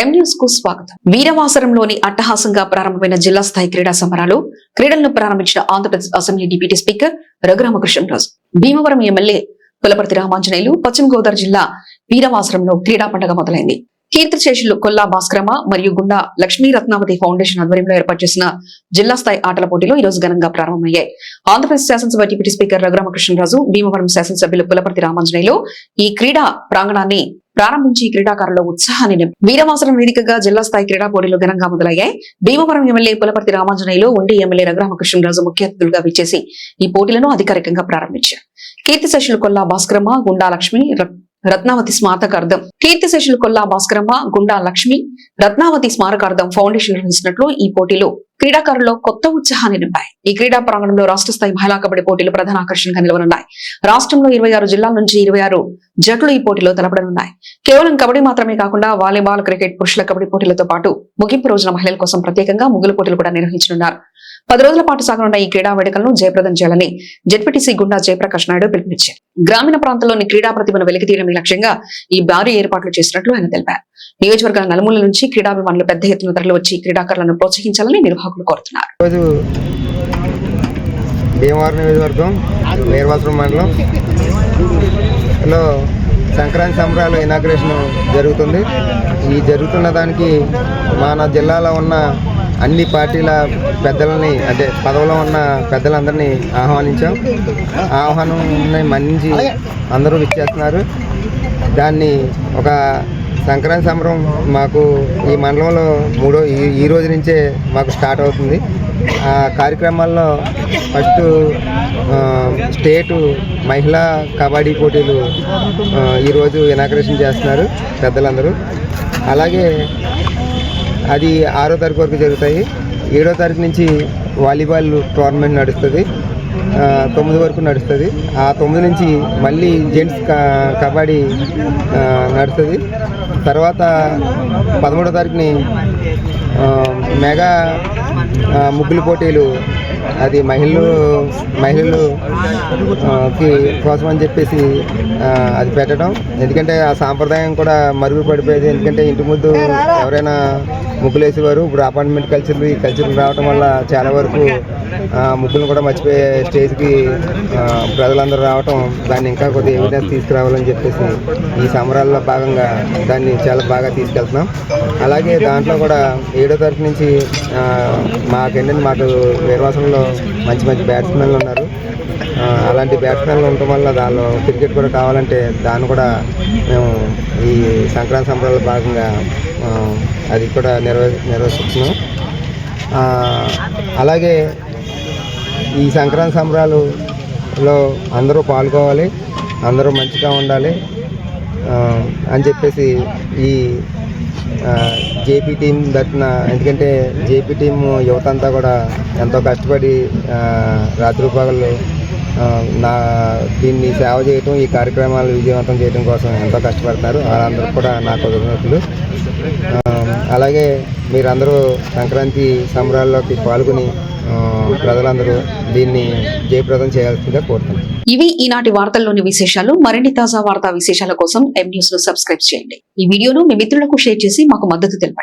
స్వాగతం. వీరవాసరంలోని అట్టహాసంగా ప్రారంభమైన జిల్లా స్థాయి క్రీడా సమరాలు క్రీడలను ప్రారంభించిన Andhra Pradesh assembly deputy speaker Raghu Rama Krishna Raju Bhimavaram MLA Pulaparthi Ramanjaneyulu పశ్చిమ గోదావరి జిల్లా వీరవాసరంలో క్రీడా పండుగ మొదలైంది. కీర్తిశేషులు కొల్లా భాస్కరమ మరియు గుండా లక్ష్మీ రత్నావతి ఫౌండేషన్ ఆధ్వర్యంలో ఏర్పాటు చేసిన జిల్లా స్థాయి ఆటల పోటీలు ఈ రోజు ఘనంగా ప్రారంభమయ్యాయి. ఆంధ్రప్రదేశ్ శాసనసభ డిప్యూటీ స్పీకర్ రఘురామకృష్ణరాజు భీమవరం శాసనసభ్యులు పులపర్తి రామాంజనేయులు ఈ క్రీడా ప్రాంగణాన్ని ప్రారంభించి ఈ క్రీడాకారుల ఉత్సాహాన్ని నింపారు. వీరవాసరం వేదికగా జిల్లా స్థాయి క్రీడా పోటీలు ఘనంగా మొదలయ్యాయి భీమవరం ఎమ్మెల్యే పులపర్తి రామాంజనేయులు ఉండి ఎమ్మెల్యే రఘురామకృష్ణరాజు ముఖ్య అతిథులుగా విచ్చేసి ఈ పోటీలను అధికారికంగా ప్రారంభించారు కీర్తిశేషులు కొల్లా భాస్కరమ్మ గుండా లక్ష్మి రత్నావతి స్మారకార్థం కీర్తిశేషులు కొల్లా భాస్కరమ్మ గుండా లక్ష్మి రత్నావతి స్మారకార్థం ఫౌండేషన్ నిర్వహిస్తున్నట్లు ఈ పోటీలో క్రీడాకారుల్లో కొత్త ఉత్సాహాన్ని నింపాయి. ఈ క్రీడా ప్రాంగణంలో రాష్ట్ర స్థాయి మహిళా కబడ్డీ పోటీలు ప్రధాన ఆకర్షణగా నిలవనున్నాయి. రాష్ట్రంలో ఇరవై ఆరు జిల్లాల నుంచి ఇరవై ఆరు జట్లు ఈ పోటీలో తలపడనున్నాయి. కేవలం కబడ్డీ మాత్రమే కాకుండా వాలీబాల్ క్రికెట్ పురుషుల కబడ్డీ పోటీలతో పాటు ముగింపు రోజున మహిళల కోసం ప్రత్యేకంగా ముగ్గుల పోటీలు కూడా నిర్వహించనున్నారు. పది రోజుల పాటు సాగనున్న ఈ క్రీడా వేడుకలను జయప్రదం చేయాలని జెడ్పీటీసీ గుండా జయప్రకాష్ నాయుడు పిలుపునిచ్చారు. గ్రామీణ ప్రాంతంలోని క్రీడా ప్రతిభను వెలికితీయడమే లక్ష్యంగా ఈ భారీ ఏర్పాట్లు చేసినట్లు ఆయన తెలిపారు. నియోజకవర్గాల నలుమూల నుంచి క్రీడాభిమానులు పెద్ద ఎత్తున తరలి వచ్చి క్రీడాకారులను ప్రోత్సహించాలని నిర్వాహకులు కోరుతున్నారు. భీమవరం నియోజకవర్గం మండలం. లో సంక్రాంతి సంబరాలు ఇనాగ్రేషన్ జరుగుతుంది. ఈ జరుగుతున్న దానికి మన జిల్లాలో ఉన్న అన్ని పార్టీల పెద్దలని అంటే పదవిలో ఉన్న పెద్దలందరినీ ఆహ్వానించాం. ఆహ్వానం మన్నించి అందరూ విచ్చేస్తున్నారు. దాన్ని ఒక సంక్రాంతి సంబరం మాకు ఈ మండలంలో మూడో ఈ ఈ రోజు నుంచే మాకు స్టార్ట్ అవుతుంది. ఆ కార్యక్రమాల్లో ఫస్ట్ స్టేటు మహిళా కబడ్డీ పోటీలు ఈరోజు ఇనాగ్రేషన్ చేస్తున్నారు పెద్దలందరూ. అలాగే అది ఆరో తారీఖు వరకు జరుగుతాయి. ఏడో తారీఖు నుంచి వాలీబాల్ టోర్నమెంట్ నడుస్తుంది. తొమ్మిది వరకు నడుస్తుంది. ఆ తొమ్మిది నుంచి మళ్ళీ జెంట్స్ కబడ్డీ నడుస్తుంది. తర్వాత పదమూడో తారీఖుని మెగా ముగ్గులు పోటీలు అది మహిళలు మహిళలు కి కోసం అని చెప్పేసి అది పెట్టడం. ఎందుకంటే ఆ సాంప్రదాయం కూడా మరుగు పడిపోయేది. ఎందుకంటే ఇంటి ముందు ఎవరైనా ముగ్గులేసేవారు. ఇప్పుడు అపార్ట్మెంట్ కల్చర్ ఈ కల్చర్ రావడం వల్ల చాలా వరకు ముగ్గులను కూడా మర్చిపోయే స్టేజ్కి ప్రజలందరూ రావటం దాన్ని ఇంకా కొద్దిగా ఎవిడెన్స్ తీసుకురావాలని చెప్పేసి ఈ సంబరాల్లో భాగంగా దాన్ని చాలా బాగా తీసుకెళ్తున్నాం. అలాగే దాంట్లో కూడా ఏడో తారీఖు నుంచి ఆ, మాకేంటంటే మాకు వీరవాసంలో మంచి మంచి బ్యాట్స్మెన్లు ఉన్నారు. అలాంటి బ్యాట్స్మెన్లు ఉండటం వల్ల దానిలో క్రికెట్ కూడా కావాలంటే దాన్ని కూడా మేము ఈ సంక్రాంతి సంబరాల్లో భాగంగా అది కూడా నిర్వ నిర్వహిస్తున్నాం అలాగే ఈ సంక్రాంతి సంబరాలులో అందరూ పాల్గొవాలి అందరూ మంచిగా ఉండాలి అని చెప్పేసి ఈ జేపీ టీం తట్టిన ఎందుకంటే జేపీ టీం యువత అంతా కూడా ఎంతో కష్టపడి రాత్రి పగళ్ళు నా దీన్ని సేవ చేయటం ఈ కార్యక్రమాలు విజయవంతం చేయడం కోసం ఎంతో కష్టపడతారు. వాళ్ళందరూ కూడా నా కృతజ్ఞతలు అలాగే మీరందరూ సంక్రాంతి సంబరాల్లోకి పాల్గొని ప్రజలందరూ దీన్ని జయప్రదం చేయాల్సిందిగా కోరుతున్నాను ఇవి ఈనాటి వార్తల్లోని విశేషాలు. మరిన్ని తాజా వార్తా విశేషాల కోసం ఎం న్యూస్ను సబ్స్క్రైబ్ చేయండి. ఈ వీడియోను మీ మిత్రులకు షేర్ చేసి మాకు మద్దతు తెలపండి.